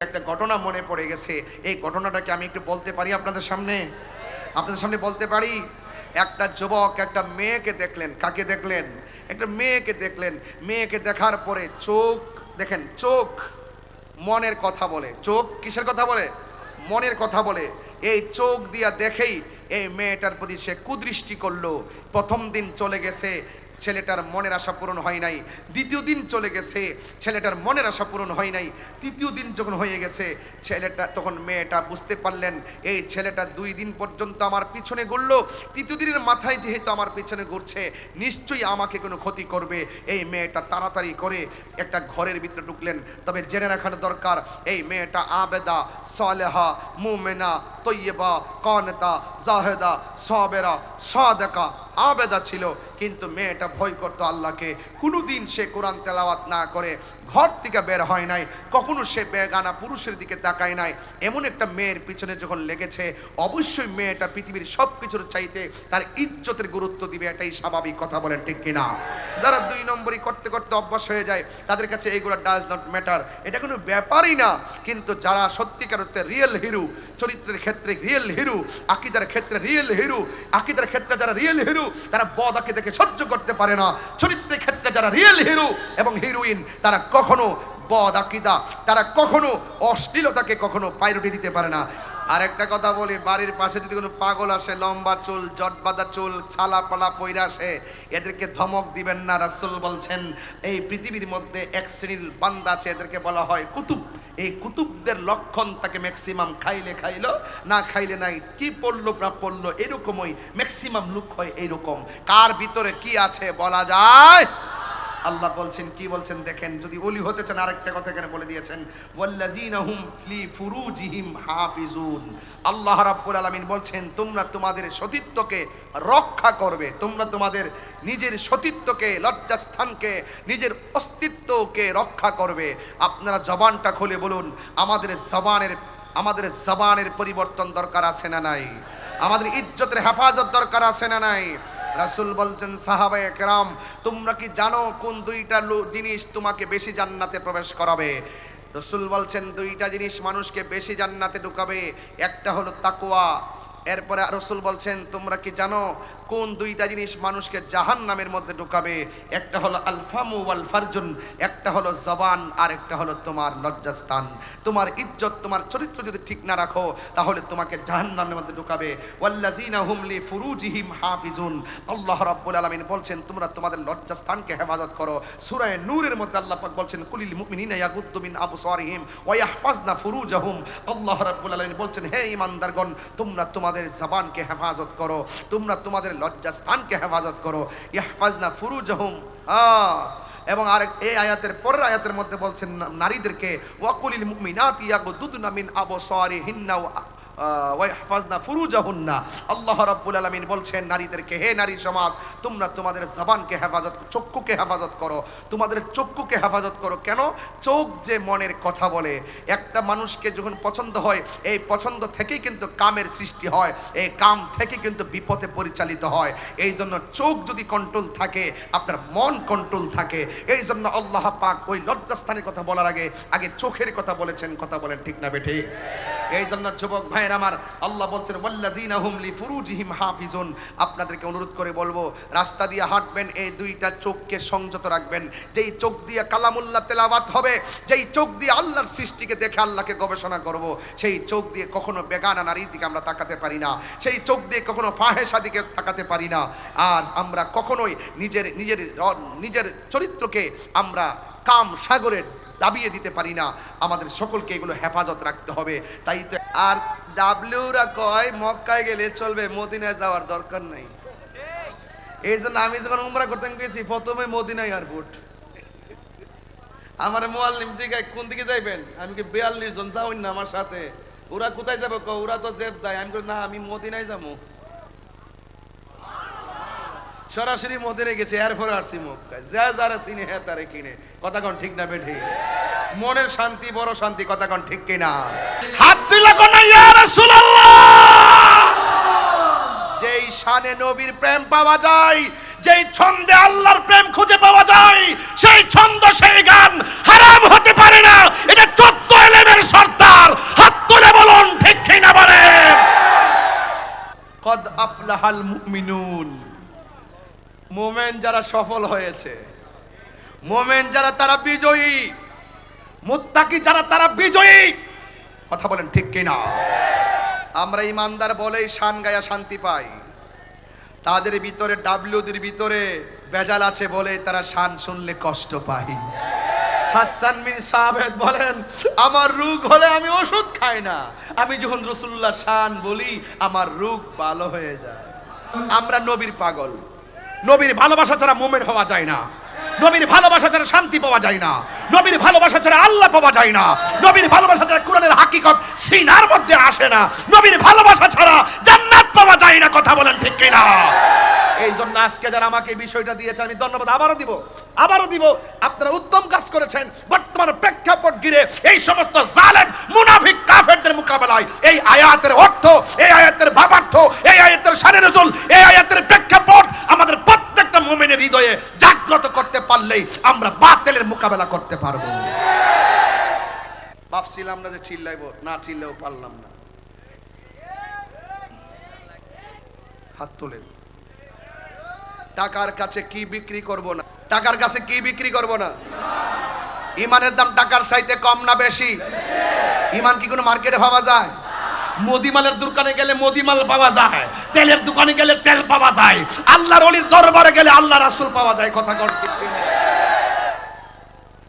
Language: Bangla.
একটা ঘটনা মনে পড়ে গেছে। এই ঘটনাটাকে আমি একটু বলতে পারি আপনাদের সামনে? আপনাদের সামনে বলতে পারি, একটা যুবক একটা মেয়েকে দেখলেন। কাকে দেখলেন? একটা মেয়েকে দেখলেন। মেয়েকে দেখার পরে চোখ, দেখেন, চোখ মনের কথা বলে। চোখ কিসের কথা বলে? মনের কথা বলে। এই চোখ দিয়া দেখেই এই মেয়েটার প্রতি সে কুদৃষ্টি করল। প্রথম দিন চলে গেছে ছেলেটার মনের আশা পূরণ হয় নাই। দ্বিতীয় দিন চলে গেছে, ছেলেটার মনের আশা পূরণ হয় নাই। তৃতীয় দিন যখন হয়ে গেছে, ছেলেটা, তখন মেয়েটা বুঝতে পারলেন, এই ছেলেটা দুই দিন পর্যন্ত আমার পিছনে ঘুরলো। তৃতীয় দিনের মাথায় যেহেতু আমার পিছনে ঘুরছে, নিশ্চয়ই আমাকে কোনো ক্ষতি করবে। এই মেয়েটা তাড়াতাড়ি করে একটা ঘরের ভিতরে ঢুকলেন। তবে জেনে রাখার দরকার, এই মেয়েটা আবেদা, সালেহা, মুমেনা, তৈয়বা, কনেতা, জাহেদা, সবেরা, সাদেকা আবেদা ছিল, কিন্তু মেয়েটা ভয় করতো আল্লাহকে। কোনোদিন সে কোরআন তেলাওয়াত না করে ঘর থেকে বের হয় নাই, কখনো সে বেগানা পুরুষের দিকে তাকায় নাই। এমন একটা মেয়ের পিছনে যখন লেগেছে, অবশ্যই মেয়েটা পৃথিবীর সব কিছুর চাইতে তার ইজ্জতের গুরুত্ব দিবে, এটাই স্বাভাবিক কথা বলেন ঠিক কিনা। যারা দুই নম্বরই করতে করতে অভ্যাস হয়ে যায়, তাদের কাছে এইগুলো ডাজ নট ম্যাটার এটা কোনো ব্যাপারই না, কিন্তু যারা সত্যিকার অর্থে রিয়েল হিরো চরিত্রের ক্ষেত্রে রিয়েল হিরো আকিদার ক্ষেত্রে রিয়েল হিরো আকিদার ক্ষেত্রে যারা রিয়েল হিরো তারা বদাকে দেখে সহ্য করতে পারে না। চরিত্রের ক্ষেত্রে যারা রিয়েল হিরো এবং হিরোইন তারা কখনো বদ আকিদা, তারা কখনো অশ্লীলতাকে কখনো পাইরটি দিতে পারে না। আর একটা কথা বলি, বাড়ির পাশে যদি কোনো পাগল আসে, লম্বা চুল জট বাঁধা চুল, ছালা পালা পইরা আসে, এদেরকে ধমক দিবেন না, রাসূল বলছেন, এই পৃথিবীর মধ্যে এক শ্রেণির বান্দা আছে, এদেরকে বলা হয় কুতুব। এই কুতুবদের লক্ষণ তাকে ম্যাক্সিমাম খাইলে খাইলো, না খাইলে নাই। কি পড়ল, না পড়ল, এরকমই ম্যাক্সিমাম লুক হয় এইরকম। কার ভিতরে কি আছে বলা যায়? আল্লাহ বলছেন, কি বলছেন দেখেন, যদি ওলি হতে চান, আরেকটা কথা এখানে বলে দিয়েছেন, ওয়াল্লাযীনা হুম ফি ফুরুজিহিম হাফিজুন। আল্লাহ রাব্বুল আলামিন বলছেন, তোমরা তোমাদের সতীত্বকে রক্ষা করবে। তোমরা তোমাদের নিজের সতীত্বকে, লজ্জাস্থানকে, নিজের অস্তিত্বকে রক্ষা করবে। আপনারা জবানটা খুলে বলুন, আমাদের জবানের আমাদের জবানের পরিবর্তন দরকার আছে না নাই? আমাদের ইজ্জতের হেফাজত দরকার আছে না নাই? রাসূল বলছেন সাহাবা একরাম তোমরা কি জানো কোন দুইটা জিনিস তোমাকে বেশি জান্নাতে প্রবেশ করাবে? রসুল বলছেন, দুইটা জিনিস মানুষকে বেশি জান্নাতে ঢুকাবে। একটা হলো তাকুয়া এরপরে রসুল বলছেন, তোমরা কি জানো কোন দুইটা জিনিস মানুষকে জাহান নামের মধ্যে ঢুকাবে? একটা হলো আলফামু ওয়াল ফারজুন একটা হলো জবান, আর একটা হলো তোমার লজ্জাস্থান। তোমার ইজ্জত, তোমার চরিত্র যদি ঠিক না রাখো, তাহলে তোমাকে জাহান নামের মধ্যে ঢুকাবে। ওয়াল্লাযিনা হুম লি ফুরুজিহিম হাফিজুন। আল্লাহ রাব্বুল আলামিন বলছেন, তোমরা তোমাদের লজ্জাস্থানকে হেফাজত করো। সূরা নূরের মধ্যে আল্লাহ পাক বলছেন, কুলিল মুমিনিনা ইয়াগুদ্দু মিন আবসারিহিম ওয়া ইয়াহফাজনা ফুরুজাহুম। আল্লাহ রাব্বুল আলামিন বলছেন, হে ঈমানদারগণ, তোমরা তোমাদের জবানকে হেফাজত করো। তোমরা তোমাদের লজ্জাস্থানকে হেফাজত করো। ইয়াহফাজনা ফুরুজহুম। হ্যাঁ এবং আর এই আয়াতের পরের আয়াতের মধ্যে বলছেন নারীদেরকে, ওয়াকুলিল মুমিনাতি ইয়াগুদুদনা মিন আবসারিহিন্না ওয়াহফাজনা ফুরুজাহুন্না। আল্লাহ রাব্বুল আলামিন বলছেন, নারীদেরকে, হে নারী সমাজ, তোমরা তোমাদের জবানকে হেফাজত, চক্ষুকে হেফাজত করো। তোমাদের চক্ষুকে হেফাজত করো। কেন? চোখ যে মনের কথা বলে। একটা মানুষকে যখন পছন্দ হয়, এই পছন্দ থেকেই কিন্তু কামের সৃষ্টি হয়। এই কাম থেকে কিন্তু বিপথে পরিচালিত হয়। এই জন্য চোখ যদি কন্ট্রোল থাকে, আপনার মন কন্ট্রোল থাকে। এই জন্য আল্লাহ পাক ওই লজ্জাস্থানের কথা বলার আগে আগে চোখের কথা বলেছেন। কথা বলেন ঠিক না বেঠে এই জন্য যুবক ভাইয়ের আমার, আল্লাহ বলছেন, ওয়াল্লাযীনা হুম লিফুরুজিহিম হাফিজুন। আপনাদেরকে অনুরোধ করে বলব, রাস্তা দিয়ে হাঁটবেন, এই দুইটা চোখকে সংযত রাখবেন। যেই চোখ দিয়ে কালামুল্লাহ তেলাওয়াত হবে, যেই চোখ দিয়ে আল্লাহর সৃষ্টিকে দেখে আল্লাহকে গবেষণা করব, সেই চোখ দিয়ে কখনো বেগানা নারীর দিকে আমরা তাকাতে পারি না, সেই চোখ দিয়ে কখনো ফাহেসা দিকে তাকাতে পারি না। আর আমরা কখনোই নিজের নিজের নিজের চরিত্রকে আমরা কাম সাগরের দাবিয়ে দিতে পারি না। আমাদের সকলকে এগুলো হেফাজত রাখতে হবে। তাই তো আর ডাব্লিউরা কয়, মক্কায় গেলে চলবে, মদিনায় যাওয়ার দরকার নাই। এই জন্য আমি যখন উমরা করতে গেছি, প্রথমে মদিনা এয়ারপোর্ট আমার মোয়াল্লিম জিগায়, কোন দিকে যাইবেন? আমি কি বিয়াল্লিশ জন যাওই না আমার সাথে? ওরা কোথায় যাবে ওরা তো জেদ দেয়। আমি না, আমি মদিনায় যাব। সরাসরি মদিনে গেছি এরপরে আসছি মক্কায় যা যারা চিনে হ্যাঁ তারে কিনে। কথা কোন ঠিক না বেঠি? মনের শান্তি, বড় শান্তি, কথা কোন ঠিক কিনা? হাত দিলা কোন ইয়া রাসূলুল্লাহ! যেই শানে নবীর প্রেম পাওয়া যায়, যেই ছন্দে আল্লাহর প্রেম খুঁজে পাওয়া যায়, সেই ছন্দ, সেই গান হারাম হতে পারে না। এটা চোদ্দ এলেমের সর্দার। হাত তুলে বলুন, ঠিক কিনা বলেন? কদ আফলাহাল মুমিনুন। মোমেন যারা সফল হয়েছে, মোমেন যারা তারা বিজয়ী, মুত্তাকি যারা তারা বিজয়ী, কথা বলেন ঠিক কিনা? আমরা ইমানদার বলেই শান গায়া শান্তি পাই। তাদের ভিতরে, ডাব্লিউদের ভিতরে বেজাল আছে বলে তারা শান শুনলে কষ্ট পাই হাসান বিন সাহেব বলেন, আমার রোগ হলে আমি ওষুধ খাই না। আমি যখন রসুল্লাহ শান বলি, আমার রোগ ভালো হয়ে যায়। আমরা নবীর পাগল। নবীর ভালোবাসা ছাড়া মোমেন হওয়া যায় না। নবীর ভালোবাসা ছাড়া শান্তি পাওয়া যায় না। নবীর ভালোবাসা ছাড়া আল্লাহ পাওয়া যায় না। নবীর ভালোবাসা ছাড়া কোরআনের হাকিকত সিনার মধ্যে আসে না। নবীর ভালোবাসা ছাড়া জান্নাত পাওয়া যায় না, কথা বলেন ঠিক কিনা? এই জন্য আজকে যারা আমাকে বিষয়টা দিয়েছেন, আমি ধন্যবাদ। আবারও দিব আবারও দিব। আপনারা উত্তম কাজ করেছেন। বর্তমান প্রেক্ষাপট ঘিরে এই সমস্ত জালেম, মুনাফিক, কাফেরদের মোকাবেলায় এই আয়াতের অর্থ, এই আয়াতের ভাবার্থ এই আয়াতের সারে নজল, এই আয়াতের প্রেক্ষাপট পারলেই আমরা বাতিলের মোকাবেলা করতে পারব। ভাবছিলাম না যে চিল্লাইবো, না চিল্লেও পারলাম না। হাত তোলেন। টাকার কাছে কি বিক্রি করব না? টাকার কাছে কি বিক্রি করব না? ইমানের দাম টাকার চাইতে কম না বেশি? ইমান কি কোনো মার্কেটে ভাবা যায়? মুদিমালের দোকানে গেলে মদিমাল পাওয়া যায়, তেলের দোকানে গেলে তেল পাওয়া যায়, আল্লাহর অলির দরবারে গেলে আল্লাহ রাসূল পাওয়া যায়, কথা কর?